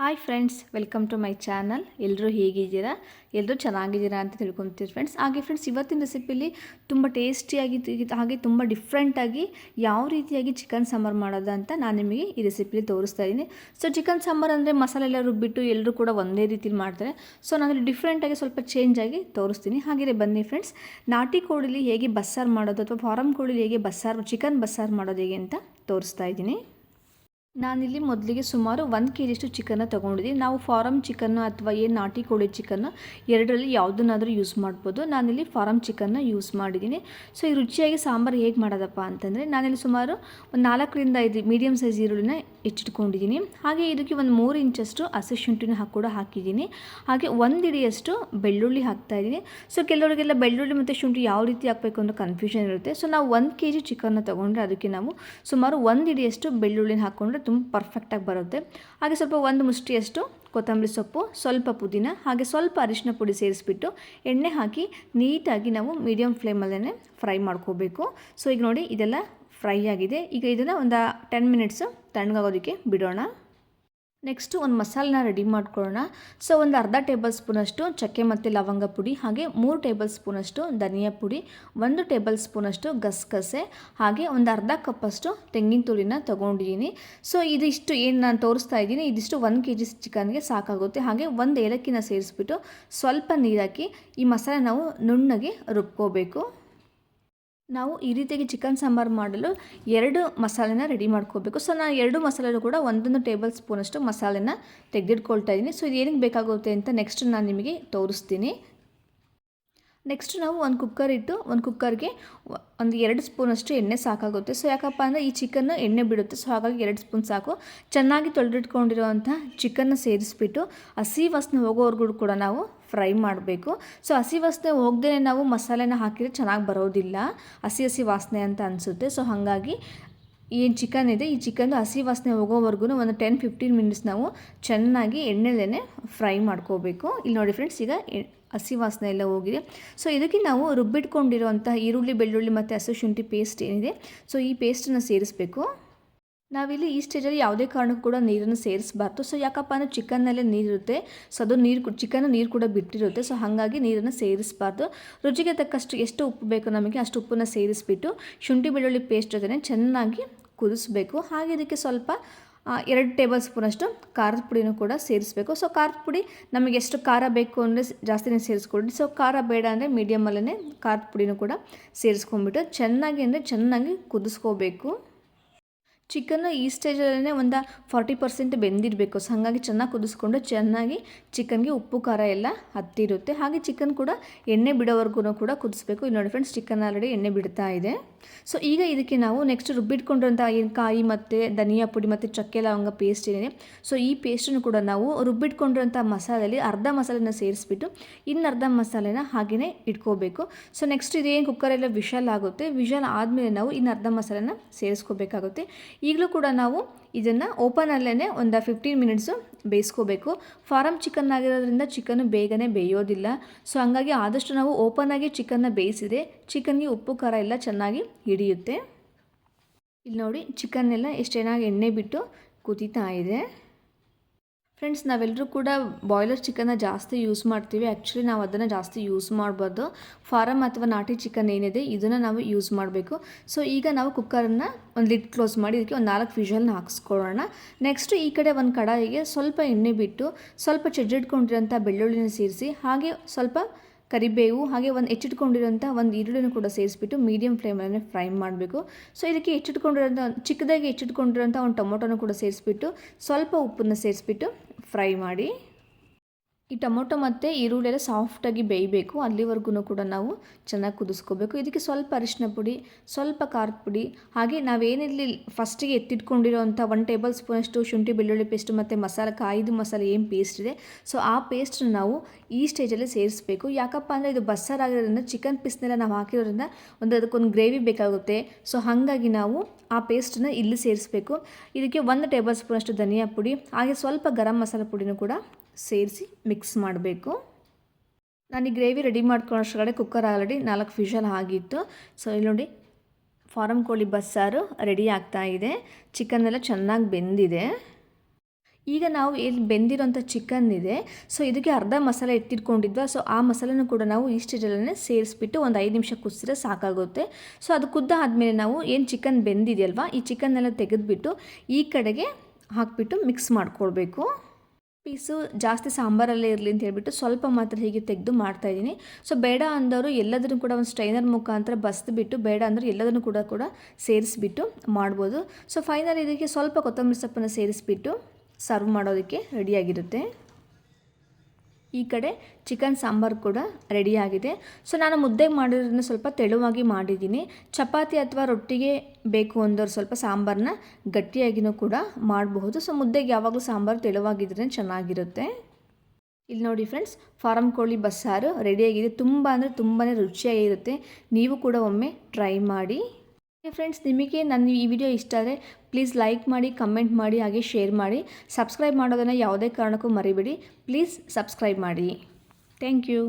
Hi friends welcome to my channel ಎಲ್ಲರೂ ಹೇಗಿದ್ದೀರಾ? ಎಲ್ಲರೂ ಚೆನ್ನಾಗಿದ್ದೀರಾ ಅಂತ ತಿಳ್ಕೊತೀವಿ ಫ್ರೆಂಡ್ಸ್ ಹಾಗೆ ಫ್ರೆಂಡ್ಸ್ ಇವತ್ತಿನ ರೆಸಿಪಿಲಿ ತುಂಬ ಟೇಸ್ಟಿಯಾಗಿ ಹಾಗೆ ತುಂಬ ಡಿಫ್ರೆಂಟಾಗಿ ಯಾವ ರೀತಿಯಾಗಿ ಚಿಕನ್ ಸಾಂಬಾರು ಮಾಡೋದು ಅಂತ ನಾನು ನಿಮಗೆ ಈ ರೆಸಿಪಿಲಿ ತೋರಿಸ್ತಾ ಇದ್ದೀನಿ. ಸೊ ಚಿಕನ್ ಸಾಂಬಾರು ಅಂದರೆ ಮಸಾಲೆ ಎಲ್ಲ ರುಬ್ಬಿಟ್ಟು ಎಲ್ಲರೂ ಕೂಡ ಒಂದೇ ರೀತಿಲಿ ಮಾಡ್ತಾರೆ. ಸೊ ನಾನು ಡಿಫ್ರೆಂಟಾಗಿ ಸ್ವಲ್ಪ ಚೇಂಜ್ ಆಗಿ ತೋರಿಸ್ತೀನಿ. ಹಾಗೆ ಬನ್ನಿ ಫ್ರೆಂಡ್ಸ್ ನಾಟಿ ಕೋಳಿಲಿ ಹೇಗೆ ಬಸ್ಸಾರು ಮಾಡೋದು ಅಥವಾ ಫಾರಮ್ ಕೋಳಿಲಿ ಹೇಗೆ ಬಸ್ಸಾರು ಚಿಕನ್ ಬಸ್ಸಾರು ಮಾಡೋದು ಹೇಗೆ ಅಂತ ತೋರಿಸ್ತಾ ಇದ್ದೀನಿ. ನಾನಿಲ್ಲಿ ಮೊದಲಿಗೆ ಸುಮಾರು ಒಂದು ಕೆ ಜಿಷ್ಟು ಚಿಕನ್ನ ತೊಗೊಂಡಿದ್ದೀನಿ. ನಾವು ಫಾರಮ್ ಚಿಕನ್ನು ಅಥವಾ ಏನು ನಾಟಿ ಕೋಳಿ ಚಿಕನ್ನು ಎರಡರಲ್ಲಿ ಯಾವುದನ್ನಾದರೂ ಯೂಸ್ ಮಾಡ್ಬೋದು. ನಾನಿಲ್ಲಿ ಫಾರಮ್ ಚಿಕನ್ನ ಯೂಸ್ ಮಾಡಿದ್ದೀನಿ. ಸೊ ಈ ರುಚಿಯಾಗಿ ಸಾಂಬಾರು ಹೇಗೆ ಮಾಡೋದಪ್ಪ ಅಂತಂದರೆ, ನಾನಿಲ್ಲಿ ಸುಮಾರು ಒಂದು ನಾಲ್ಕರಿಂದ ಐದು ಮೀಡಿಯಮ್ ಸೈಜ್ ಈರುಳ್ಳಿನ ಹೆಚ್ಚಿಟ್ಕೊಂಡಿದ್ದೀನಿ. ಹಾಗೆ ಇದಕ್ಕೆ ಒಂದು ಮೂರು ಇಂಚಷ್ಟು ಹಸಿ ಶುಂಠಿನ ಕೂಡ ಹಾಕಿದ್ದೀನಿ. ಹಾಗೆ ಒಂದು ಇಡಿಯಷ್ಟು ಬೆಳ್ಳುಳ್ಳಿ ಹಾಕ್ತಾಯಿದ್ದೀನಿ ಸೊ ಕೆಲವರಿಗೆಲ್ಲ ಬೆಳ್ಳುಳ್ಳಿ ಮತ್ತು ಶುಂಠಿ ಯಾವ ರೀತಿ ಹಾಕಬೇಕು ಅನ್ನೋ ಕನ್ಫ್ಯೂಷನ್ ಇರುತ್ತೆ. ಸೊ ನಾವು ಒಂದು ಕೆ ಜಿ ಚಿಕನ್ನ ತೊಗೊಂಡ್ರೆ ಅದಕ್ಕೆ ನಾವು ಸುಮಾರು ಒಂದು ಇಡಿಯಷ್ಟು ಬೆಳ್ಳುಳ್ಳಿನ ಹಾಕ್ಕೊಂಡ್ರೆ ತುಂಬ ಪರ್ಫೆಕ್ಟಾಗಿ ಬರುತ್ತೆ. ಹಾಗೆ ಸ್ವಲ್ಪ ಒಂದು ಮುಷ್ಟಿಯಷ್ಟು ಕೊತ್ತಂಬರಿ ಸೊಪ್ಪು, ಸ್ವಲ್ಪ ಪುದೀನ, ಹಾಗೆ ಸ್ವಲ್ಪ ಅರಿಶಿನ ಪುಡಿ ಸೇರಿಸ್ಬಿಟ್ಟು ಎಣ್ಣೆ ಹಾಕಿ ನೀಟಾಗಿ ನಾವು ಮೀಡಿಯಮ್ ಫ್ಲೇಮಲ್ಲೇ ಫ್ರೈ ಮಾಡ್ಕೋಬೇಕು. ಸೊ ಈಗ ನೋಡಿ ಇದೆಲ್ಲ ಫ್ರೈ ಆಗಿದೆ. ಈಗ ಇದನ್ನು ಒಂದು ಟೆನ್ ಮಿನಿಟ್ಸು ತಣ್ಣಗಾಗೋದಕ್ಕೆ ಬಿಡೋಣ. ನೆಕ್ಸ್ಟು ಒಂದು ಮಸಾಲನ ರೆಡಿ ಮಾಡ್ಕೊಳ್ಳೋಣ. ಸೊ ಒಂದು ಅರ್ಧ ಟೇಬಲ್ ಸ್ಪೂನಷ್ಟು ಚಕ್ಕೆ ಮತ್ತು ಲವಂಗ ಪುಡಿ, ಹಾಗೆ ಮೂರು ಟೇಬಲ್ ಸ್ಪೂನಷ್ಟು ಧನಿಯಾ ಪುಡಿ, ಒಂದು ಟೇಬಲ್ ಸ್ಪೂನಷ್ಟು ಗಸಗಸೆ, ಹಾಗೆ ಒಂದು ಅರ್ಧ ಕಪ್ಪಷ್ಟು ತೆಂಗಿನ ತುರಿನ ತೊಗೊಂಡಿದ್ದೀನಿ. ಸೊ ಇದಿಷ್ಟು ಏನು ನಾನು ತೋರಿಸ್ತಾ ಇದ್ದೀನಿ. ಇದಿಷ್ಟು ಒಂದು ಕೆ ಜಿ ಚಿಕನ್ಗೆ ಸಾಕಾಗುತ್ತೆ. ಹಾಗೆ ಒಂದು ಏಲಕ್ಕಿನ ಸೇರಿಸ್ಬಿಟ್ಟು ಸ್ವಲ್ಪ ನೀರಾಕಿ ಈ ಮಸಾಲೆ ನಾವು ನುಣ್ಣಗೆ ರುಬ್ಕೋಬೇಕು. ನಾವು ಈ ರೀತಿಯಾಗಿ ಚಿಕನ್ ಸಾಂಬಾರು ಮಾಡಲು ಎರಡು ಮಸಾಲೆನ ರೆಡಿ ಮಾಡ್ಕೋಬೇಕು ಸೊ ನಾನು ಎರಡು ಮಸಾಲೆನೂ ಕೂಡ ಒಂದೊಂದು ಟೇಬಲ್ ಸ್ಪೂನಷ್ಟು ಮಸಾಲೆನ ತೆಗೆದಿಟ್ಕೊಳ್ತಾ ಇದ್ದೀನಿ. ಸೊ ಇದು ಏನಕ್ಕೆ ಬೇಕಾಗುತ್ತೆ ಅಂತ ನೆಕ್ಸ್ಟ್ ನಾನು ನಿಮಗೆ ತೋರಿಸ್ತೀನಿ. ನೆಕ್ಸ್ಟ್ ನಾವು ಒಂದು ಕುಕ್ಕರ್ ಇಟ್ಟು, ಒಂದು ಕುಕ್ಕರ್ಗೆ ಒಂದು ಎರಡು ಸ್ಪೂನಷ್ಟು ಎಣ್ಣೆ ಸಾಕಾಗುತ್ತೆ. ಸೊ ಯಾಕಪ್ಪ ಅಂದರೆ ಈ ಚಿಕನ್ನು ಎಣ್ಣೆ ಬಿಡುತ್ತೆ. ಸೊ ಹಾಗಾಗಿ ಎರಡು ಸ್ಪೂನ್ ಸಾಕು. ಚೆನ್ನಾಗಿ ತೊಳೆದಿಟ್ಕೊಂಡಿರುವಂಥ ಚಿಕನ್ನ ಸೇರಿಸ್ಬಿಟ್ಟು ಹಸಿ ವಾಸನೆ ಹೋಗೋವರೆಗೂ ಕೂಡ ನಾವು ಫ್ರೈ ಮಾಡಬೇಕು. ಸೊ ಹಸಿ ವಾಸನೆ ಹೋಗದೇ ನಾವು ಮಸಾಲೆನ ಹಾಕಿದರೆ ಚೆನ್ನಾಗಿ ಬರೋದಿಲ್ಲ. ಹಸಿ ಹಸಿ ವಾಸನೆ ಅಂತ ಅನಿಸುತ್ತೆ. ಸೊ ಹಾಗಾಗಿ ಏನು ಚಿಕನ್ ಇದೆ, ಈ ಚಿಕನ್ ಹಸಿ ವಾಸನೆ ಹೋಗೋವರೆಗೂ ಒಂದು ಟೆನ್ ಫಿಫ್ಟೀನ್ ಮಿನಿಟ್ಸ್ ನಾವು ಚೆನ್ನಾಗಿ ಎಣ್ಣೆಲೇ ಫ್ರೈ ಮಾಡ್ಕೋಬೇಕು. ಇಲ್ಲಿ ನೋಡಿ ಫ್ರೆಂಡ್ಸ್, ಈಗ ಹಸಿ ವಾಸನೆ ಎಲ್ಲ ಹೋಗಿದೆ. ಸೊ ಇದಕ್ಕೆ ನಾವು ರುಬ್ಬಿಟ್ಕೊಂಡಿರುವಂಥ ಈರುಳ್ಳಿ, ಬೆಳ್ಳುಳ್ಳಿ ಮತ್ತು ಹಸು ಶುಂಠಿ ಪೇಸ್ಟ್ ಏನಿದೆ. ಸೊ ಈ ಪೇಸ್ಟನ್ನು ಸೇರಿಸಬೇಕು. ನಾವಿಲ್ಲಿ ಈ ಸ್ಟೇಜಲ್ಲಿ ಯಾವುದೇ ಕಾರಣಕ್ಕೂ ಕೂಡ ನೀರನ್ನು ಸೇರಿಸಬಾರ್ದು. ಸೊ ಯಾಕಪ್ಪ ಅಂದರೆ ಚಿಕನ್ನಲ್ಲೇ ನೀರಿರುತ್ತೆ. ಸೊ ಅದು ನೀರು ಚಿಕನ್ ನೀರು ಕೂಡ ಬಿಟ್ಟಿರುತ್ತೆ. ಸೊ ಹಾಗಾಗಿ ನೀರನ್ನು ಸೇರಿಸಬಾರ್ದು. ರುಚಿಗೆ ತಕ್ಕಷ್ಟು ಎಷ್ಟು ಉಪ್ಪು ಬೇಕು ನಮಗೆ ಅಷ್ಟು ಉಪ್ಪನ್ನು ಸೇರಿಸ್ಬಿಟ್ಟು ಶುಂಠಿ ಬೆಳ್ಳುಳ್ಳಿ ಪೇಸ್ಟ್ ಜೊತೆ ಚೆನ್ನಾಗಿ ಕುದಿಸ್ಬೇಕು. ಹಾಗೆ ಇದಕ್ಕೆ ಸ್ವಲ್ಪ ಎರಡು ಟೇಬಲ್ ಸ್ಪೂನಷ್ಟು ಖಾರದ ಪುಡಿನೂ ಕೂಡ ಸೇರಿಸಬೇಕು. ಸೊ ಖಾರದ ಪುಡಿ ನಮಗೆ ಎಷ್ಟು ಖಾರ ಬೇಕು ಅಂದರೆ ಜಾಸ್ತಿನೇ ಸೇರಿಸ್ಕೊಡಿ ಸೊ ಖಾರ ಬೇಡ ಅಂದರೆ ಮೀಡಿಯಮಲ್ಲೇ ಖಾರದ ಪುಡಿನೂ ಕೂಡ ಸೇರಿಸ್ಕೊಂಡ್ಬಿಟ್ಟು ಚೆನ್ನಾಗಿ ಅಂದರೆ ಚೆನ್ನಾಗಿ ಕುದಿಸ್ಕೋಬೇಕು. ಚಿಕನ್ನು ಈ ಸ್ಟೇಜಲ್ಲೇ ಒಂದು ಫಾರ್ಟಿ ಪರ್ಸೆಂಟ್ ಬೆಂದಿರಬೇಕು. ಸೊ ಹಾಗಾಗಿ ಚೆನ್ನಾಗಿ ಕುದಿಸ್ಕೊಂಡು ಚೆನ್ನಾಗಿ ಚಿಕನ್ಗೆ ಉಪ್ಪು, ಖಾರ ಎಲ್ಲ ಹತ್ತಿರುತ್ತೆ. ಹಾಗೆ ಚಿಕನ್ ಕೂಡ ಎಣ್ಣೆ ಬಿಡೋವರೆಗೂ ಕೂಡ ಕುದಿಸ್ಬೇಕು. ಇಲ್ಲಿ ನೋಡಿ ಫ್ರೆಂಡ್ಸ್ ಚಿಕನ್ ಆಲ್ರೆಡಿ ಎಣ್ಣೆ ಬಿಡ್ತಾ ಇದೆ. ಸೊ ಈಗ ಇದಕ್ಕೆ ನಾವು ನೆಕ್ಸ್ಟ್ ರುಬ್ಬಿಟ್ಕೊಂಡಿರೋಂಥ ಏನು ಕಾಯಿ ಮತ್ತು ಧನಿಯಾ ಪುಡಿ ಮತ್ತು ಚಕ್ಕೆ ಲವಂಗ ಪೇಸ್ಟ್ ಏನಿದೆ. ಸೊ ಈ ಪೇಸ್ಟನ್ನು ಕೂಡ ನಾವು ರುಬ್ಬಿಟ್ಕೊಂಡಿರೋಂಥ ಮಸಾಲೆಯಲ್ಲಿ ಅರ್ಧ ಮಸಾಲೆನ ಸೇರಿಸ್ಬಿಟ್ಟು ಇನ್ನರ್ಧ ಮಸಾಲೆನ ಹಾಗೆಯೇ ಇಟ್ಕೋಬೇಕು. ಸೊ ನೆಕ್ಸ್ಟ್ ಇದೇನು ಕುಕ್ಕರೆಲ್ಲ ವಿಶಲ್ ಆಗುತ್ತೆ. ವಿಶಲ್ ಆದಮೇಲೆ ನಾವು ಇನ್ನು ಅರ್ಧ ಮಸಾಲೆನ ಸೇರಿಸ್ಕೋಬೇಕಾಗುತ್ತೆ. ಈಗಲೂ ಕೂಡ ನಾವು ಇದನ್ನು ಓಪನಲ್ಲೇ ಒಂದು ಫಿಫ್ಟೀನ್ ಮಿನಿಟ್ಸು ಬೇಯಿಸ್ಕೋಬೇಕು. ಫಾರಮ್ ಚಿಕನ್ ಆಗಿರೋದ್ರಿಂದ ಚಿಕನ್ ಬೇಗನೆ ಬೇಯೋದಿಲ್ಲ. ಸೊ ಹಂಗಾಗಿ ಆದಷ್ಟು ನಾವು ಓಪನಾಗಿ ಚಿಕನ್ನ ಬೇಯಿಸಿದೆ ಚಿಕನ್ಗೆ ಉಪ್ಪು ಖಾರ ಎಲ್ಲ ಚೆನ್ನಾಗಿ ಹಿಡಿಯುತ್ತೆ. ಇಲ್ಲಿ ನೋಡಿ, ಚಿಕನ್ನೆಲ್ಲ ಎಷ್ಟು ಚೆನ್ನಾಗಿ ಎಣ್ಣೆ ಬಿಟ್ಟು ಕುದೀತಾ ಇದೆ. ಫ್ರೆಂಡ್ಸ್ ನಾವೆಲ್ಲರೂ ಕೂಡ ಬಾಯ್ಲರ್ ಚಿಕನ್ನ ಜಾಸ್ತಿ ಯೂಸ್ ಮಾಡ್ತೀವಿ. ಆ್ಯಕ್ಚುಲಿ ನಾವು ಅದನ್ನು ಜಾಸ್ತಿ ಯೂಸ್ ಮಾಡ್ಬೋದು ಫಾರಮ್ ಅಥವಾ ನಾಟಿ ಚಿಕನ್ ಏನಿದೆ, ಇದನ್ನು ನಾವು ಯೂಸ್ ಮಾಡಬೇಕು. ಸೊ, ಈಗ ನಾವು ಕುಕ್ಕರನ್ನು ಒಂದು ಲಿಡ್ ಕ್ಲೋಸ್ ಮಾಡಿ, ಇದಕ್ಕೆ ಒಂದು ನಾಲ್ಕು ವಿಷಲ್ನ ಹಾಕ್ಸ್ಕೊಳ್ಳೋಣ. ನೆಕ್ಸ್ಟ್ ಈ ಕಡೆ ಒಂದು ಕಡಾಯಿಗೆ ಸ್ವಲ್ಪ ಎಣ್ಣೆ ಬಿಟ್ಟು ಸ್ವಲ್ಪ ಚಜ್ಜಿಟ್ಕೊಂಡಿರೋಂಥ ಬೆಳ್ಳುಳ್ಳಿನ ಸೇರಿಸಿ, ಹಾಗೆ ಸ್ವಲ್ಪ ಕರಿಬೇವು ಹಾಗೆ ಒಂದು ಹೆಚ್ಚಿಟ್ಕೊಂಡಿರೋಂಥ ಒಂದು ಈರುಳ್ಳಿನೂ ಕೂಡ ಸೇರಿಸ್ಬಿಟ್ಟು ಮೀಡಿಯಮ್ ಫ್ಲೇಮಲ್ಲೇ ಫ್ರೈ ಮಾಡಬೇಕು. ಸೊ ಇದಕ್ಕೆ ಹೆಚ್ಚಿಟ್ಕೊಂಡಿರೋಂಥ ಚಿಕ್ಕದಾಗಿ ಹೆಚ್ಚಿಟ್ಕೊಂಡಿರೋಂಥ ಒಂದು ಟೊಮೊಟೊನೂ ಕೂಡ ಸೇರಿಸ್ಬಿಟ್ಟು ಸ್ವಲ್ಪ ಉಪ್ಪನ್ನು ಸೇರಿಸ್ಬಿಟ್ಟು ಫ್ರೈ ಮಾಡಿ. ಈ ಟೊಮೊಟೊ ಮತ್ತು ಈರುಳ್ಳಿ ಎಲ್ಲ ಸಾಫ್ಟಾಗಿ ಬೇಯಬೇಕು. ಅಲ್ಲಿವರೆಗೂ ಕೂಡ ನಾವು ಚೆನ್ನಾಗಿ ಕುದಿಸ್ಕೋಬೇಕು. ಇದಕ್ಕೆ ಸ್ವಲ್ಪ ಅರಿಶಿನ ಪುಡಿ, ಸ್ವಲ್ಪ ಖಾರದ ಪುಡಿ, ಹಾಗೆ ನಾವೇನಿಲ್ಲಿ ಫಸ್ಟಿಗೆ ಎತ್ತಿಟ್ಕೊಂಡಿರೋಂಥ ಒನ್ ಟೇಬಲ್ ಸ್ಪೂನಷ್ಟು ಶುಂಠಿ, ಬೆಳ್ಳುಳ್ಳಿ ಪೇಸ್ಟ್ ಮತ್ತು ಮಸಾಲೆ, ಕಾಯ್ದು ಮಸಾಲೆ ಏನು ಪೇಸ್ಟ್ ಇದೆ ಸೊ ಆ ಪೇಸ್ಟನ್ನ ನಾವು ಈ ಸ್ಟೇಜಲ್ಲಿ ಸೇರಿಸಬೇಕು. ಯಾಕಪ್ಪ ಅಂದರೆ ಇದು ಬಸ್ಸಾರಾಗಿರೋದ್ರಿಂದ ಚಿಕನ್ ಪೀಸ್ನೆಲ್ಲ ನಾವು ಹಾಕಿರೋದ್ರಿಂದ ಒಂದು ಅದಕ್ಕೊಂದು ಗ್ರೇವಿ ಬೇಕಾಗುತ್ತೆ. ಸೊ ಹಾಗಾಗಿ ನಾವು ಆ ಪೇಸ್ಟನ್ನ ಇಲ್ಲಿ ಸೇರಿಸಬೇಕು. ಇದಕ್ಕೆ ಒಂದು ಟೇಬಲ್ ಸ್ಪೂನಷ್ಟು ಧನಿಯಾ ಪುಡಿ, ಹಾಗೆ ಸ್ವಲ್ಪ ಗರಂ ಮಸಾಲೆ ಪುಡಿನೂ ಕೂಡ ಸೇರಿಸಿ ಮಿಕ್ಸ್ ಮಾಡಬೇಕು. ನಾನು ಈ ಗ್ರೇವಿ ರೆಡಿ ಮಾಡ್ಕೊಳ್ಳೋಷ್ಟೊಳಗಡೆ ಕುಕ್ಕರ್ ಆಲ್ರೆಡಿ ನಾಲ್ಕು ಫಿಶಲ್ ಆಗಿತ್ತು. ಸೊ ಇಲ್ಲಿ ನೋಡಿ ಫಾರಮ್ ಕೋಳಿ ಬಸ್ಸಾರು ರೆಡಿ ಆಗ್ತಾ ಇದೆ. ಚಿಕನ್ ಎಲ್ಲ ಚೆನ್ನಾಗಿ ಬೆಂದಿದೆ. ಈಗ ನಾವು ಇಲ್ಲಿ ಬೆಂದಿರೋಂಥ ಚಿಕನ್ ಇದೆ. ಸೊ ಇದಕ್ಕೆ ಅರ್ಧ ಮಸಾಲೆ ಇಟ್ಟಿಟ್ಕೊಂಡಿದ್ವಾ. ಸೊ ಆ ಮಸಾಲೆನೂ ಕೂಡ ನಾವು ಈ ಸ್ಟೇಜಲ್ಲೇ ಸೇರಿಸ್ಬಿಟ್ಟು ಒಂದು ಐದು ನಿಮಿಷ ಕುದಿಸಿದ್ರೆ ಸಾಕಾಗುತ್ತೆ. ಸೊ ಅದು ಕುದ್ದ ಆದಮೇಲೆ ನಾವು ಏನು ಚಿಕನ್ ಬೆಂದಿದೆಯಲ್ವಾ, ಈ ಚಿಕನ್ನೆಲ್ಲ ತೆಗೆದುಬಿಟ್ಟು ಈ ಕಡೆಗೆ ಹಾಕಿಬಿಟ್ಟು ಮಿಕ್ಸ್ ಮಾಡ್ಕೊಳ್ಬೇಕು. ಪೀಸು ಜಾಸ್ತಿ ಸಾಂಬಾರಲ್ಲೇ ಇರಲಿ ಅಂತ ಹೇಳ್ಬಿಟ್ಟು ಸ್ವಲ್ಪ ಮಾತ್ರ ಹೀಗೆ ತೆಗೆದು ಮಾಡ್ತಾಯಿದ್ದೀನಿ ಸೊ ಬೇಡ ಅಂದವರು ಎಲ್ಲದನ್ನು ಕೂಡ ಒಂದು ಸ್ಟ್ರೈನರ್ ಮುಖಾಂತರ ಬಸ್ದುಬಿಟ್ಟು, ಬೇಡ ಅಂದರೆ ಎಲ್ಲದನ್ನು ಕೂಡ ಕೂಡ ಸೇರಿಸ್ಬಿಟ್ಟು ಮಾಡ್ಬೋದು. ಸೊ ಫೈನಲ್ ಇದಕ್ಕೆ ಸ್ವಲ್ಪ ಕೊತ್ತಂಬರಿ ಸೊಪ್ಪನ್ನು ಸೇರಿಸ್ಬಿಟ್ಟು ಸರ್ವ್ ಮಾಡೋದಕ್ಕೆ ರೆಡಿಯಾಗಿರುತ್ತೆ ಈ ಕಡೆ ಚಿಕನ್ ಸಾಂಬಾರು ಕೂಡ ರೆಡಿಯಾಗಿದೆ ಸೊ ನಾನು ಮುದ್ದೆಗೆ ಮಾಡಿರೋದನ್ನ ಸ್ವಲ್ಪ ತೆಳುವಾಗಿ ಮಾಡಿದ್ದೀನಿ. ಚಪಾತಿ ಅಥವಾ ರೊಟ್ಟಿಗೆ ಬೇಕು ಅಂದೋರು ಸ್ವಲ್ಪ ಸಾಂಬಾರನ್ನ ಗಟ್ಟಿಯಾಗಿನೂ ಕೂಡ ಮಾಡಬಹುದು. ಸೊ ಮುದ್ದೆಗೆ ಯಾವಾಗಲೂ ಸಾಂಬಾರು ತೆಳುವಾಗಿದ್ರೆ ಚೆನ್ನಾಗಿರುತ್ತೆ. ಇಲ್ಲಿ ನೋಡಿ ಫ್ರೆಂಡ್ಸ್ ಫಾರಂ ಕೋಳಿ ಬಸ್ಸಾರು ರೆಡಿಯಾಗಿದೆ ತುಂಬ ಅಂದರೆ ತುಂಬಾ ರುಚಿಯಾಗಿರುತ್ತೆ. ನೀವು ಕೂಡ ಒಮ್ಮೆ ಟ್ರೈ ಮಾಡಿ. ಫ್ರೆಂಡ್ಸ್, ನಿಮಗೆ ನನ್ನ ಈ ವಿಡಿಯೋ ಇಷ್ಟ ಆದರೆ ಪ್ಲೀಸ್ ಲೈಕ್ ಮಾಡಿ, ಕಮೆಂಟ್ ಮಾಡಿ, ಹಾಗೆ ಶೇರ್ ಮಾಡಿ. ಸಬ್ಸ್ಕ್ರೈಬ್ ಮಾಡೋದನ್ನು ಯಾವುದೇ ಕಾರಣಕ್ಕೂ ಮರಿಬೇಡಿ. ಪ್ಲೀಸ್ ಸಬ್ಸ್ಕ್ರೈಬ್ ಮಾಡಿ. Thank you.